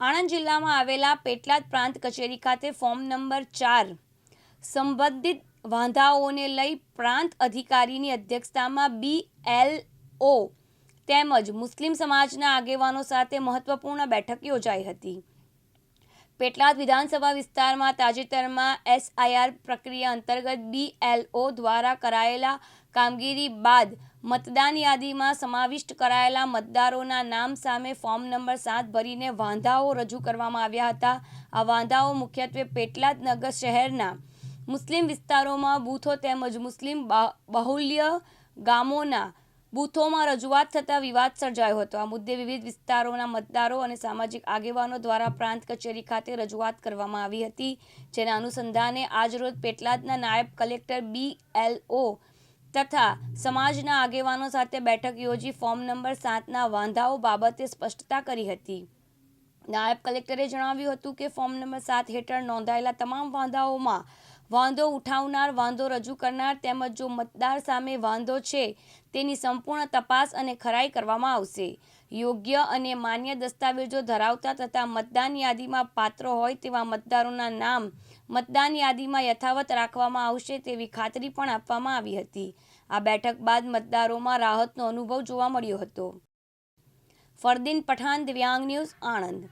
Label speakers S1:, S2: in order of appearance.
S1: આણંદ જિલ્લામાં આવેલા પેટલાદ પ્રાંત કચેરી ખાતે ફોર્મ નંબર ચાર સંબંધિત વાંધાઓને લઈ પ્રાંત અધિકારીની અધ્યક્ષતામાં બી એલ ઓ તેમજ મુસ્લિમ સમાજના આગેવાનો સાથે મહત્વપૂર્ણ બેઠક યોજાઈ હતી. પેટલાદ વિધાનસભા વિસ્તારમાં તાજેતરમાં એસઆઈઆર પ્રક્રિયા અંતર્ગત બીએલઓ દ્વારા કરાયેલા કામગીરી બાદ મતદાન યાદીમાં સમાવિષ્ટ કરાયેલા મતદારોના નામ સામે ફોર્મ નંબર સાત ભરીને વાંધાઓ રજૂ કરવામાં આવ્યા હતા. આ વાંધાઓ મુખ્યત્વે પેટલાદ નગર શહેરના મુસ્લિમ વિસ્તારોમાં બૂથો તેમજ મુસ્લિમ બાહુલ્ય ગામોના બૂથોમાં રજૂઆત થતાં વિવાદ સર્જાયો હતો. આ મુદ્દે વિવિધ વિસ્તારોના મતદારો અને સામાજિક આગેવાનો દ્વારા પ્રાંત કચેરી ખાતે રજૂઆત કરવામાં આવી હતી, જેના અનુસંધાને આજરોજ પેટલાદના નાયબ કલેક્ટર બી એલ ઓ તથા સમાજના આગેવાનો સાથે બેઠક યોજી ફોર્મ નંબર સાતના વાંધાઓ બાબતે સ્પષ્ટતા કરી હતી. નાયબ કલેક્ટરે જણાવ્યું હતું કે ફોર્મ નંબર સાત હેઠળ નોંધાયેલા તમામ વાંધાઓમાં વાંધો ઉઠાવનાર, વાંધો રજૂ કરનાર તેમજ જો મતદાર સામે વાંધો છે, તેની સંપૂર્ણ તપાસ અને ખરાઈ કરવામાં આવશે. યોગ્ય અને માન્ય દસ્તાવેજો ધરાવતા તથા મતદાન યાદીમાં પાત્ર હોય તેવા મતદારોના નામ મતદાન યાદીમાં યથાવત રાખવામાં આવશે તેવી ખાતરી પણ આપવામાં આવી હતી. આ બેઠક બાદ મતદારોમાં રાહતનો અનુભવ જોવા મળ્યો હતો. ફરદીન પઠાણ, દિવ્યાંગ ન્યૂઝ, આણંદ.